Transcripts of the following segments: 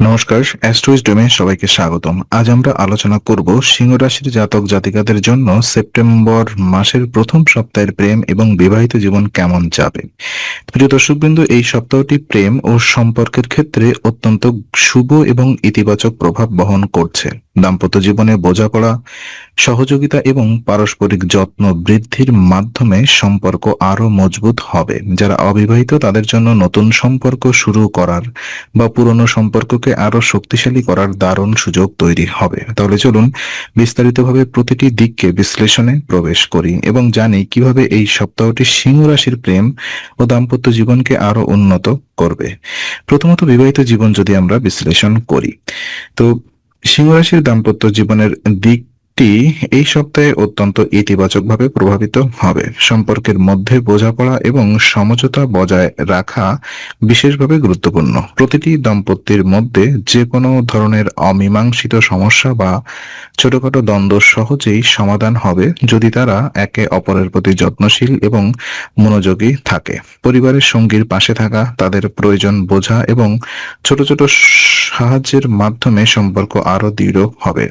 নমস্কার অ্যাস্ট্রোইজ ডোমে সবাইকে স্বাগতম। আজ আমরা আলোচনা করব সিংহ রাশির জাতক জাতিকাদের জন্য সেপ্টেম্বর মাসের প্রথম সপ্তাহের প্রেম এবং বিবাহিত জীবন কেমন যাবে। প্রিয় দর্শকবৃন্দ, এই সপ্তাহটি প্রেম ও সম্পর্কের ক্ষেত্রে অত্যন্ত শুভ এবং ইতিবাচক প্রভাব বহন করছে। দাম্পত্য জীবনে বোঝাপড়া, সহযোগিতা এবং পারস্পরিক যত্ন বৃদ্ধির মাধ্যমে সম্পর্ক আরও মজবুত হবে। যারা অবিবাহিত, তাদের জন্য নতুন সম্পর্ক শুরু করার বা পুরনো সম্পর্ককে আরও শক্তিশালী করার দারুণ সুযোগ তৈরি হবে। তাহলে চলুন বিস্তারিতভাবে প্রতিটি দিককে বিশ্লেষণে প্রবেশ করি এবং জানি কীভাবে এই সপ্তাহটি সিংহ রাশির প্রেম ও দাম্পত্য জীবনকে আরও উন্নত করবে। প্রথমত বিবাহিত জীবন যদি আমরা বিশ্লেষণ করি, তো সিংহ রাশির দাম্পত্য জীবনের দিকটি এই সপ্তাহে অত্যন্ত ইতিবাচকভাবে প্রভাবিত হবে। সম্পর্কের মধ্যে বোঝাপড়া এবং সমঝোতা বজায় রাখা বিশেষভাবে গুরুত্বপূর্ণ। প্রতিটি দম্পতির মধ্যে যে কোনো ধরনের অমীমাংসিত সমস্যা বা ছোটখাটো দ্বন্দ্ব সহজেই সমাধান হবে যদি তারা একে অপরের প্রতি যত্নশীল এবং মনোযোগী থাকে। পরিবারের সঙ্গীর পাশে থাকা, তাদের প্রয়োজন বোঝা এবং ছোট ছোট সাহায্যের মাধ্যমে সম্পর্ক আরও দৃঢ় হবে।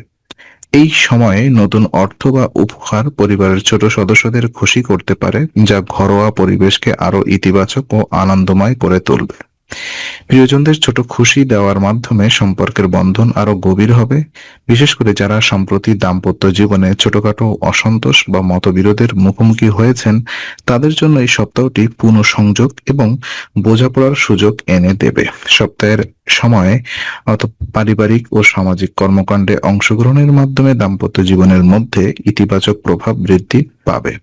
এই সময়ে নতুন অর্থ বা উপহার পরিবারের ছোট সদস্যদের খুশি করতে পারে, যা ঘরোয়া পরিবেশকে আরও ইতিবাচক ও আনন্দময় করে তুলবে। প্রিয়জনদের ছোট খুশি দেওয়ার মাধ্যমে সম্পর্কের বন্ধন আরও গভীর হবে। বিশেষ করে যারা সম্প্রতি দাম্পত্য জীবনে ছোটখাটো অসন্তোষ বা মতবিরোধের মুখোমুখি হয়েছেন, তাদের জন্য এই সপ্তাহটি পুনঃসংযোগ এবং বোঝাপড়ার সুযোগ এনে দেবে। সপ্তাহের সময়ে অত পারিবারিক ও সামাজিক কর্মকাণ্ডে অংশগ্রহণের মাধ্যমে দাম্পত্য জীবনের মধ্যে ইতিবাচক প্রভাব বৃদ্ধি পাবে।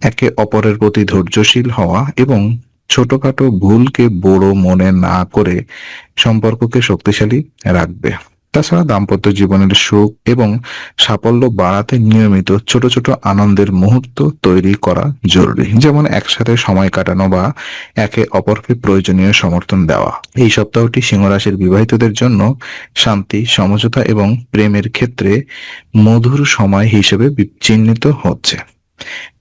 একে অপরের প্রতি ধৈর্যশীল হওয়া এবং ছোটখাটো ভুলকে বড় মনে না করে সম্পর্ককে শক্তিশালী রাখবে। তাছাড়া দাম্পত্য জীবনের সুখ এবং সাফল্য বাড়াতে নিয়মিত ছোট ছোট আনন্দের মুহূর্ত তৈরি করা জরুরি। যেমন একসাথে সময় কাটানো বা একে অপরকে প্রয়োজনীয় সমর্থন দেওয়া। এই সপ্তাহটি সিংহ রাশির বিবাহিতদের জন্য শান্তি, সমঝোতা এবং প্রেমের ক্ষেত্রে মধুর সময় হিসেবে চিহ্নিত হচ্ছে।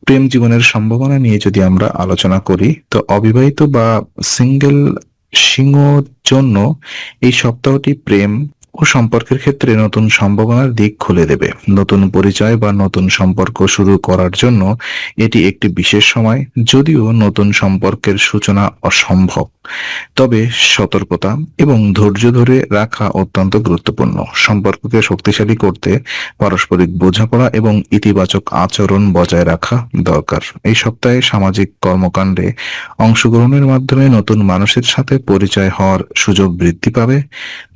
প্রেম জীবনের সম্ভাবনা নিয়ে যদি আমরা আলোচনা করি, তো অবিবাহিত বা সিঙ্গেল সিংহ জন্য এই সপ্তাহটি প্রেম ও সম্পর্কের ক্ষেত্রে নতুন সম্ভাবনার দিক খুলে দেবে। নতুন পরিচয় বা নতুন সম্পর্ক শুরু করার জন্য এটি একটি বিশেষ সময়, যদিও নতুন সম্পর্কের সূচনা অসম্ভব। তবে সতর্কতা এবং ধৈর্য ধরে রাখা অত্যন্ত গুরুত্বপূর্ণ। সম্পর্ককে শক্তিশালী করতে পারস্পরিক বোঝাপড়া এবং ইতিবাচক আচরণ বজায় রাখা দরকার। এই সপ্তাহে সামাজিক কর্মকাণ্ডে অংশগ্রহণের মাধ্যমে নতুন মানুষের সাথে পরিচয় হওয়ার সুযোগ বৃদ্ধি পাবে।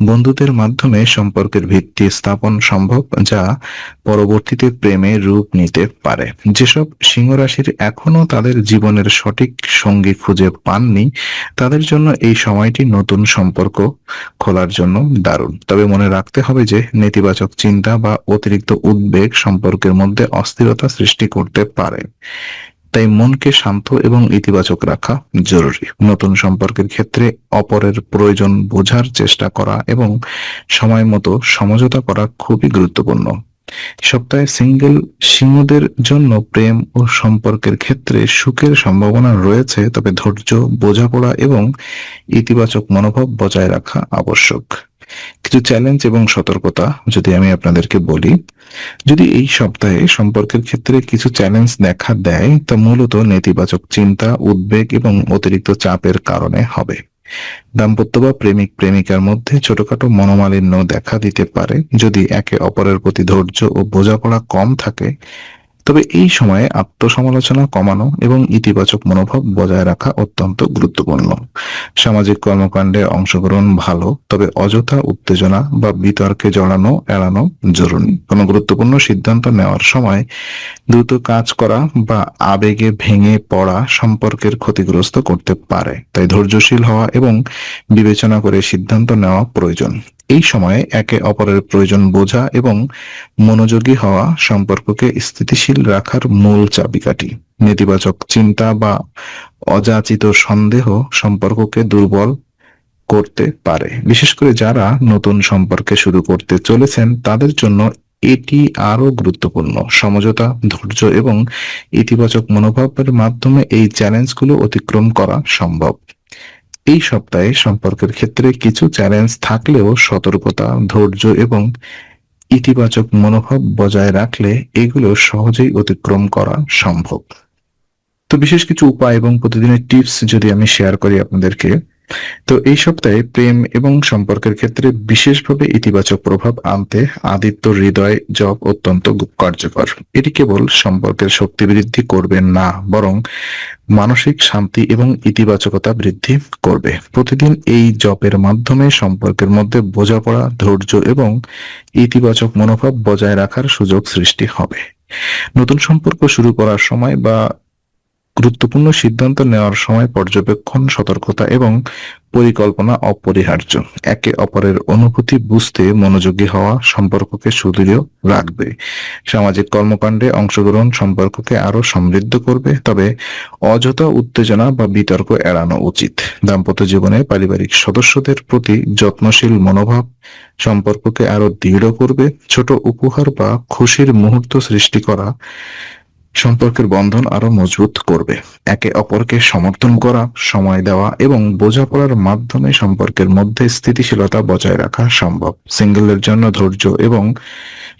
বন্ধুদের মাধ্যমে সম্পর্কের ভিত্তি স্থাপন সম্ভব যা পরবর্তীতে প্রেমে রূপ নিতে পারে। যেসব সিংহ রাশির এখনও তাদের জীবনের সঠিক সঙ্গী খুঁজে পাননি, তাদের জন্য এই সময়টি নতুন সম্পর্ক খোলার জন্য দারুণ। তবে মনে রাখতে হবে যে নেতিবাচক চিন্তা বা অতিরিক্ত উদ্বেগ সম্পর্কের মধ্যে অস্থিরতা সৃষ্টি করতে পারে। তাই মনকে শান্ত এবং ইতিবাচক রাখা জরুরি। নতুন সম্পর্কের ক্ষেত্রে অপরের প্রয়োজন বোঝার চেষ্টা করা এবং সময় মতো সমঝোতা করা খুবই গুরুত্বপূর্ণ। সপ্তাহে সিঙ্গেল সিংহদের জন্য প্রেম ও সম্পর্কের ক্ষেত্রে সুখের সম্ভাবনা রয়েছে, তবে ধৈর্য, বোঝাপড়া এবং ইতিবাচক মনোভাব বজায় রাখা আবশ্যক। কিছু চ্যালেঞ্জ এবং সতর্কতা যদি আমি আপনাদেরকে বলি, যদি এই সপ্তাহে সম্পর্কের ক্ষেত্রে কিছু চ্যালেঞ্জ দেখা দেয়, তা মূলত নেতিবাচক চিন্তা, উদ্বেগ এবং অতিরিক্ত চাপের কারণে হবে। দাম্পত্য বা প্রেমিক প্রেমিকার মধ্যে ছোটখাটো মনোমালিন্য দেখা দিতে পারে। যদি একে অপরের প্রতি ধৈর্য ও বোঝাপড়া কম থাকে তবে এই সময়ে আত্মসমালোচনা কমানো এবং ইতিবাচক মনোভাব বজায় রাখা অত্যন্ত গুরুত্বপূর্ণ। সামাজিক কর্মকাণ্ডে অংশগ্রহণ ভালো, তবে অযথা উত্তেজনা বা বিতর্কে জড়ানো এড়ানো জরুরি। কোনো গুরুত্বপূর্ণ সিদ্ধান্ত নেওয়ার সময় দ্রুত কাজ করা বা আবেগে ভেঙে পড়া সম্পর্কের ক্ষতিগ্রস্ত করতে পারে। তাই ধৈর্যশীল হওয়া এবং বিবেচনা করে সিদ্ধান্ত নেওয়া প্রয়োজন। এই সময়ে একে অপরের প্রয়োজন বোঝা এবং মনোযোগী হওয়া সম্পর্ককে স্থিতিশীল রাখার মূল চাবিকাঠি। নেতিবাচক চিন্তা বা অযাচিত সন্দেহ সম্পর্ককে দুর্বল করতে পারে। বিশেষ করে যারা নতুন সম্পর্কে শুরু করতে চলেছেন, তাদের জন্য এটি আরও গুরুত্বপূর্ণ। সমঝোতা, ধৈর্য এবং ইতিবাচক মনোভাবের মাধ্যমে এই চ্যালেঞ্জগুলো অতিক্রম করা সম্ভব। এই সপ্তাহে সম্পর্কের ক্ষেত্রে কিছু চ্যালেঞ্জ থাকলেও সতর্কতা, ধৈর্য এবং ইতিবাচক মনোভাব বজায় রাখলে এগুলো সহজেই অতিক্রম করা সম্ভব। তো বিশেষ কিছু উপায় এবং প্রতিদিনের টিপস যদি আমি শেয়ার করি আপনাদেরকে তো এই সপ্তাহে প্রেম এবং সম্পর্কের ক্ষেত্রে বিশেষভাবে ইতিবাচক প্রভাব আনতে আদিত্য হৃদয় জপ অত্যন্ত কার্যকর। এটি কেবল সম্পর্কের শক্তি বৃদ্ধি করবে না, বরং মানসিক শান্তি এবং ইতিবাচকতা বৃদ্ধি করবে। প্রতিদিন এই জপের মাধ্যমে সম্পর্কের মধ্যে বোঝাপড়া, ধৈর্য এবং ইতিবাচক মনোভাব বজায় রাখার সুযোগ সৃষ্টি হবে। নতুন সম্পর্ক শুরু করার সময় বা গুরুত্বপূর্ণ সিদ্ধান্ত নেওয়ার সময় পর্যবেক্ষণ, সতর্কতা এবং পরিকল্পনা অপরিহার্য। একে অপরের অনুভূতি বুঝতে মনোযোগী হওয়া সম্পর্ককে সুদৃঢ় রাখবে। সামাজিক কর্মকাণ্ডে অংশগ্রহণ সম্পর্ককে আরও সমৃদ্ধ করবে, তবে অযথা উত্তেজনা বা বিতর্ক এড়ানো উচিত। দাম্পত্য জীবনে পারিবারিক সদস্যদের প্রতি যত্নশীল মনোভাব সম্পর্ককে আরও দৃঢ় করবে। ছোট উপহার বা খুশির মুহূর্ত সৃষ্টি করা সম্পর্কের বন্ধন আরও মজবুত করবে। একে অপরকে সমর্থন করা, সময় দেওয়া এবং বোঝাপড়ার মাধ্যমে সম্পর্কের মধ্যে স্থিতিশীলতা বজায় রাখা সম্ভব। সিঙ্গেলের জন্য ধৈর্য এবং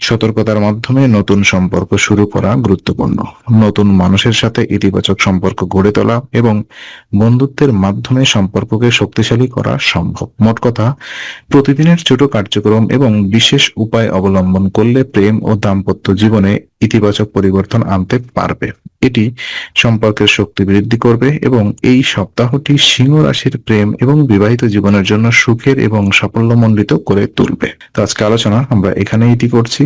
সতর্কতার মাধ্যমে নতুন সম্পর্ক শুরু করা গুরুত্বপূর্ণ। নতুন মানুষের সাথে ইতিবাচক সম্পর্ক গড়ে তোলা এবং বন্ধুত্বের মাধ্যমে সম্পর্ককে শক্তিশালী করা সম্ভব। মোট কথা, প্রতিদিনের ছোট কার্যক্রম এবং বিশেষ উপায় অবলম্বন করলে প্রেম ও দাম্পত্য জীবনে ইতিবাচক পরিবর্তন আনতে পারবে। এটি সম্পর্কের শক্তি বৃদ্ধি করবে এবং এই সপ্তাহটি সিংহ রাশির প্রেম এবং বিবাহিত জীবনের জন্য সুখের এবং সাফল্যমণ্ডিত করে তুলবে। তো আজকে আলোচনা আমরা এখানে এটি করছি।